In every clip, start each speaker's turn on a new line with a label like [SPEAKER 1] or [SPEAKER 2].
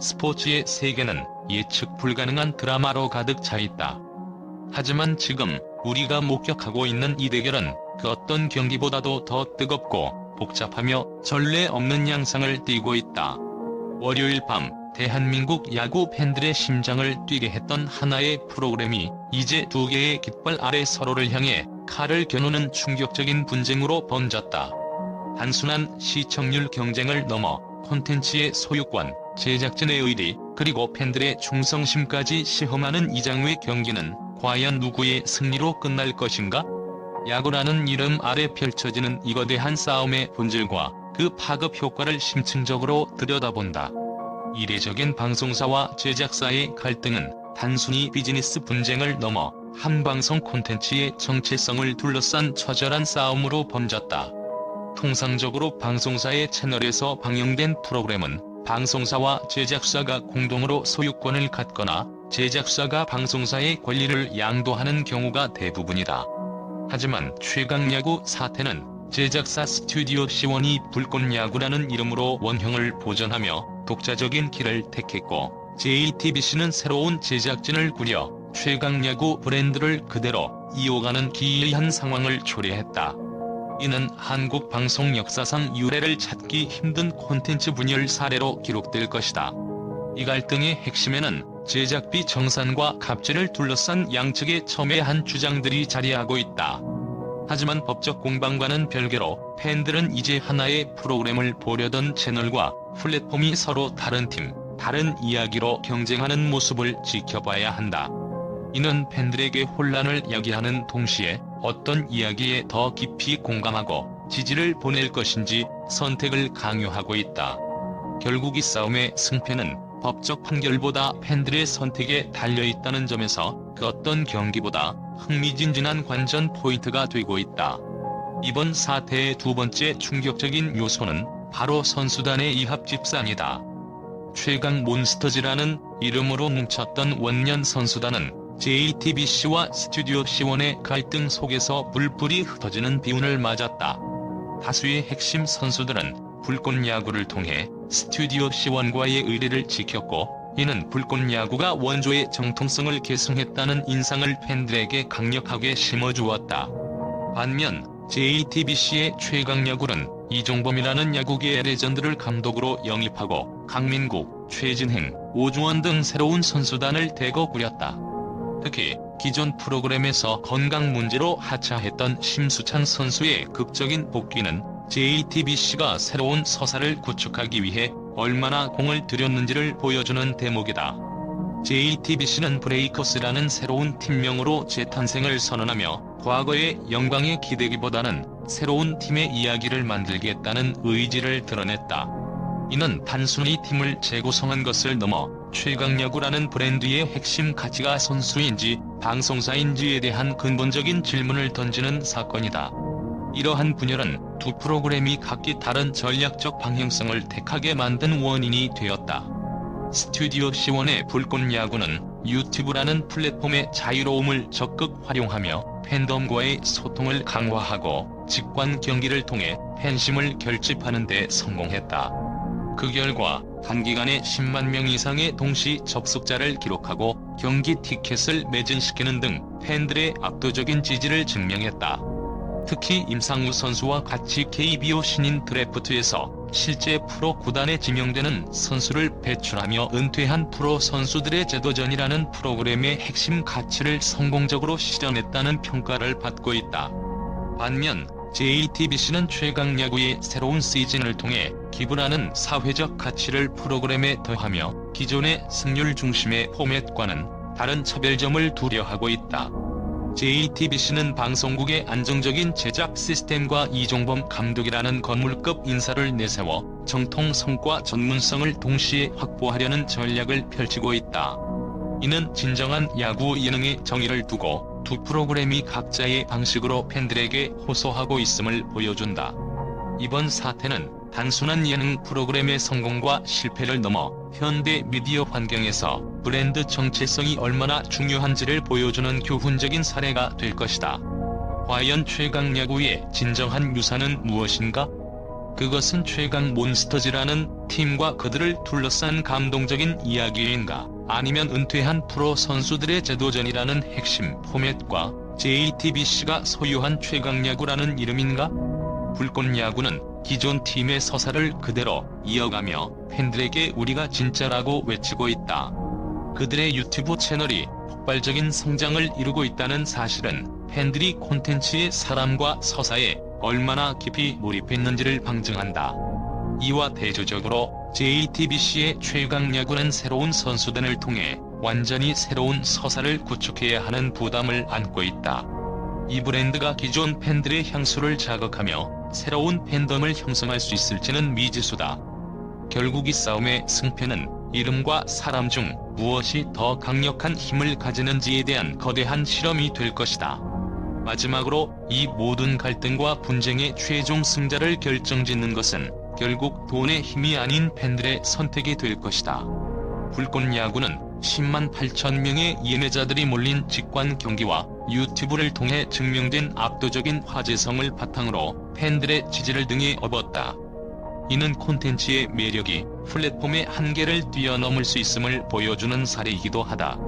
[SPEAKER 1] 스포츠의 세계는 예측 불가능한 드라마로 가득 차 있다. 하지만 지금 우리가 목격하고 있는 이 대결은 그 어떤 경기보다도 더 뜨겁고 복잡하며 전례 없는 양상을 띠고 있다. 월요일 밤 대한민국 야구 팬들의 심장을 뛰게 했던 하나의 프로그램이 이제 두 개의 깃발 아래 서로를 향해 칼을 겨누는 충격적인 분쟁으로 번졌다. 단순한 시청률 경쟁을 넘어 콘텐츠의 소유권, 제작진의 의리, 그리고 팬들의 충성심까지 시험하는 이 장의 경기는 과연 누구의 승리로 끝날 것인가? 야구라는 이름 아래 펼쳐지는 이 거대한 싸움의 본질과 그 파급 효과를 심층적으로 들여다본다. 이례적인 방송사와 제작사의 갈등은 단순히 비즈니스 분쟁을 넘어 한 방송 콘텐츠의 정체성을 둘러싼 처절한 싸움으로 번졌다. 통상적으로 방송사의 채널에서 방영된 프로그램은 방송사와 제작사가 공동으로 소유권을 갖거나 제작사가 방송사의 권리를 양도하는 경우가 대부분이다. 하지만 최강야구 사태는 제작사 스튜디오 C1이 불꽃야구라는 이름으로 원형을 보존하며 독자적인 길을 택했고 JTBC는 새로운 제작진을 꾸려 최강야구 브랜드를 그대로 이어가는 기이한 상황을 초래했다. 이는 한국 방송 역사상 유례를 찾기 힘든 콘텐츠 분열 사례로 기록될 것이다. 이 갈등의 핵심에는 제작비 정산과 갑질을 둘러싼 양측의 첨예한 주장들이 자리하고 있다. 하지만 법적 공방과는 별개로 팬들은 이제 하나의 프로그램을 보려던 채널과 플랫폼이 서로 다른 팀, 다른 이야기로 경쟁하는 모습을 지켜봐야 한다. 이는 팬들에게 혼란을 야기하는 동시에 어떤 이야기에 더 깊이 공감하고 지지를 보낼 것인지 선택을 강요하고 있다. 결국 이 싸움의 승패는 법적 판결보다 팬들의 선택에 달려있다는 점에서 그 어떤 경기보다 흥미진진한 관전 포인트가 되고 있다. 이번 사태의 두 번째 충격적인 요소는 바로 선수단의 이합 집산이다. 최강 몬스터즈라는 이름으로 뭉쳤던 원년 선수단은 JTBC와 스튜디오 C1의 갈등 속에서 불불이 흩어지는 비운을 맞았다. 다수의 핵심 선수들은 불꽃 야구를 통해 스튜디오 C1과의 의리를 지켰고 이는 불꽃 야구가 원조의 정통성을 계승했다는 인상을 팬들에게 강력하게 심어주었다. 반면 JTBC의 최강 야구는 이종범이라는 야구계의 레전드를 감독으로 영입하고 강민국, 최진행, 오주원 등 새로운 선수단을 대거 꾸렸다. 특히 기존 프로그램에서 건강 문제로 하차했던 심수창 선수의 극적인 복귀는 JTBC가 새로운 서사를 구축하기 위해 얼마나 공을 들였는지를 보여주는 대목이다. JTBC는 브레이커스라는 새로운 팀명으로 재탄생을 선언하며 과거의 영광에 기대기보다는 새로운 팀의 이야기를 만들겠다는 의지를 드러냈다. 이는 단순히 팀을 재구성한 것을 넘어 최강야구라는 브랜드의 핵심 가치가 선수인지 방송사인지에 대한 근본적인 질문을 던지는 사건이다. 이러한 분열은 두 프로그램이 각기 다른 전략적 방향성을 택하게 만든 원인이 되었다. 스튜디오 C1의 불꽃 야구는 유튜브라는 플랫폼의 자유로움을 적극 활용하며 팬덤과의 소통을 강화하고 직관 경기를 통해 팬심을 결집하는 데 성공했다. 그 결과 단기간에 10만 명 이상의 동시 접속자를 기록하고 경기 티켓을 매진시키는 등 팬들의 압도적인 지지를 증명했다. 특히 임상우 선수와 같이 KBO 신인 드래프트에서 실제 프로 구단에 지명되는 선수를 배출하며 은퇴한 프로 선수들의 제도전이라는 프로그램의 핵심 가치를 성공적으로 실현했다는 평가를 받고 있다. 반면 JTBC는 최강 야구의 새로운 시즌을 통해 기부라는 사회적 가치를 프로그램에 더하며 기존의 승률 중심의 포맷과는 다른 차별점을 두려하고 있다. JTBC는 방송국의 안정적인 제작 시스템과 이종범 감독이라는 건물급 인사를 내세워 정통 성과 전문성을 동시에 확보하려는 전략을 펼치고 있다. 이는 진정한 야구 예능의 정의를 두고 두 프로그램이 각자의 방식으로 팬들에게 호소하고 있음을 보여준다. 이번 사태는 단순한 예능 프로그램의 성공과 실패를 넘어 현대 미디어 환경에서 브랜드 정체성이 얼마나 중요한지를 보여주는 교훈적인 사례가 될 것이다. 과연 최강 야구의 진정한 유산은 무엇인가? 그것은 최강 몬스터즈라는 팀과 그들을 둘러싼 감동적인 이야기인가 아니면 은퇴한 프로 선수들의 재도전이라는 핵심 포맷과 JTBC가 소유한 최강야구라는 이름인가? 불꽃야구는 기존 팀의 서사를 그대로 이어가며 팬들에게 우리가 진짜라고 외치고 있다. 그들의 유튜브 채널이 폭발적인 성장을 이루고 있다는 사실은 팬들이 콘텐츠의 사람과 서사에 얼마나 깊이 몰입했는지를 방증한다. 이와 대조적으로 JTBC의 최강 야구는 새로운 선수단을 통해 완전히 새로운 서사를 구축해야 하는 부담을 안고 있다. 이 브랜드가 기존 팬들의 향수를 자극하며 새로운 팬덤을 형성할 수 있을지는 미지수다. 결국 이 싸움의 승패는 이름과 사람 중 무엇이 더 강력한 힘을 가지는지에 대한 거대한 실험이 될 것이다. 마지막으로 이 모든 갈등과 분쟁의 최종 승자를 결정짓는 것은 결국 돈의 힘이 아닌 팬들의 선택이 될 것이다. 불꽃 야구는 10만 8천 명의 예매자들이 몰린 직관 경기와 유튜브를 통해 증명된 압도적인 화제성을 바탕으로 팬들의 지지를 등에 업었다. 이는 콘텐츠의 매력이 플랫폼의 한계를 뛰어넘을 수 있음을 보여주는 사례이기도 하다.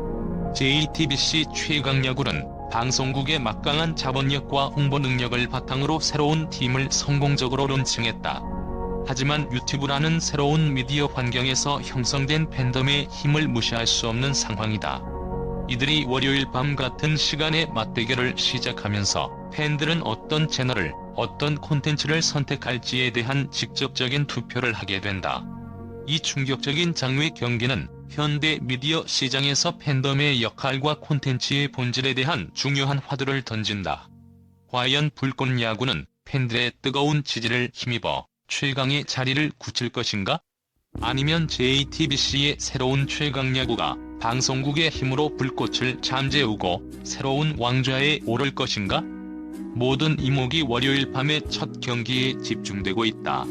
[SPEAKER 1] JTBC 최강야구는 방송국의 막강한 자본력과 홍보 능력을 바탕으로 새로운 팀을 성공적으로 론칭했다. 하지만 유튜브라는 새로운 미디어 환경에서 형성된 팬덤의 힘을 무시할 수 없는 상황이다. 이들이 월요일 밤 같은 시간에 맞대결을 시작하면서 팬들은 어떤 채널을, 어떤 콘텐츠를 선택할지에 대한 직접적인 투표를 하게 된다. 이 충격적인 장외 경기는 현대 미디어 시장에서 팬덤의 역할과 콘텐츠의 본질에 대한 중요한 화두를 던진다. 과연 불꽃 야구는 팬들의 뜨거운 지지를 힘입어 최강의 자리를 굳힐 것인가? 아니면 JTBC의 새로운 최강 야구가 방송국의 힘으로 불꽃을 잠재우고 새로운 왕좌에 오를 것인가? 모든 이목이 월요일 밤의 첫 경기에 집중되고 있다.